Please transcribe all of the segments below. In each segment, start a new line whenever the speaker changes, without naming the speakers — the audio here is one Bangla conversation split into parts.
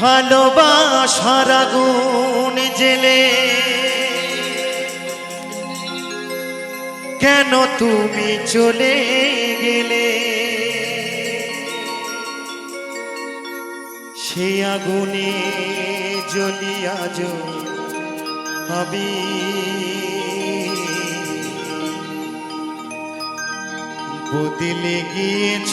ভালোবাসার আগুন জেলে। কেন তুমি চলে গেলে? সে আগুনে জ্বলিয়া যো আমি বদলে গিয়েছ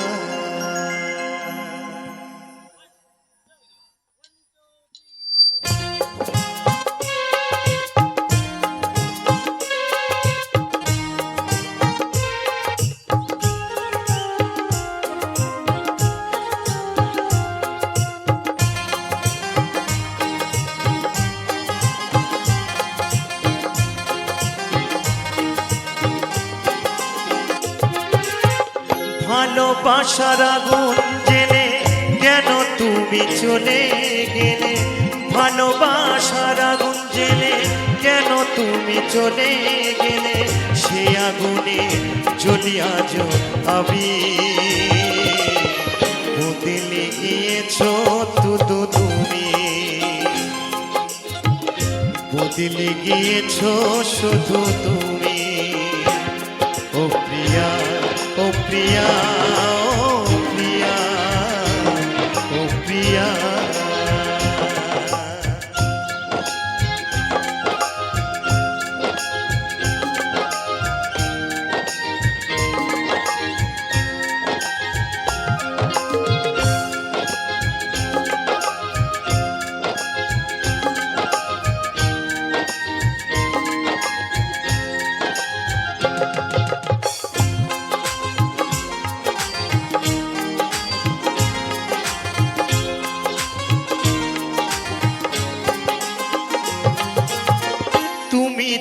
ভালোবাসার আগুন জেলে কেন তুমি চলে গেলে। ভালোবাসার আগুন কেন তুমি চলে গেলে। সে আগুনে জ্বলিয়া যো আমি বদলে গিয়েছ তুদু তুমি। বদলে গিয়েছ, শুধু তুমি। ও প্রিয়া ও প্রিয়া।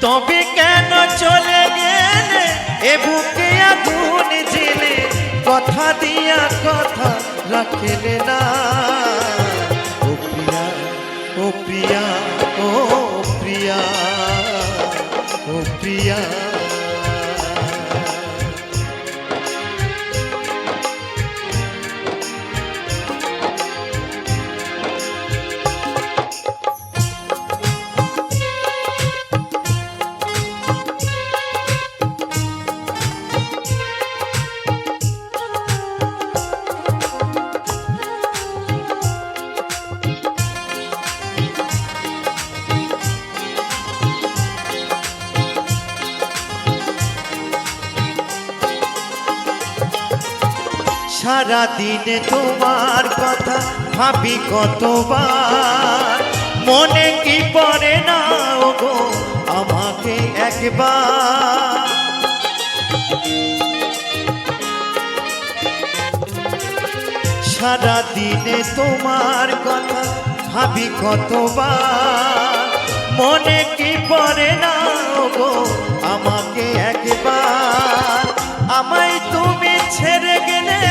তবে কেন চলে গেলে? এ বুকে আগুন জেলে কথা দিয়া কথা রাখলে না। ও প্রিয়া ও প্রিয়া ও প্রিয়া ও প্রিয়া। সারা দিনে তোমার কথা ভাবি কতবার। মনে কি পড়ে না গো আমাকে একবার? সারা দিনে তোমার কথা ভাবি কতবার? মনে কি পড়ে না গো আমাকে একবার? আমায় তুমি ছেড়ে গেলে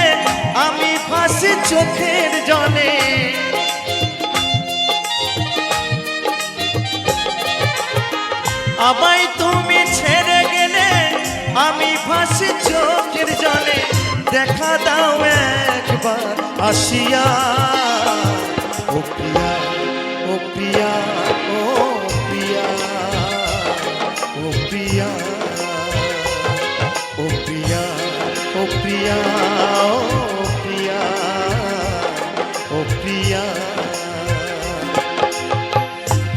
আমায় তুমি ছেড়ে গেলে, আমি ফাঁসি চোখের জলে দেখা দাও একবার, আসিয়া। ও প্রিয়া ও প্রিয়া ও প্রিয়া, ও ও ও ও ও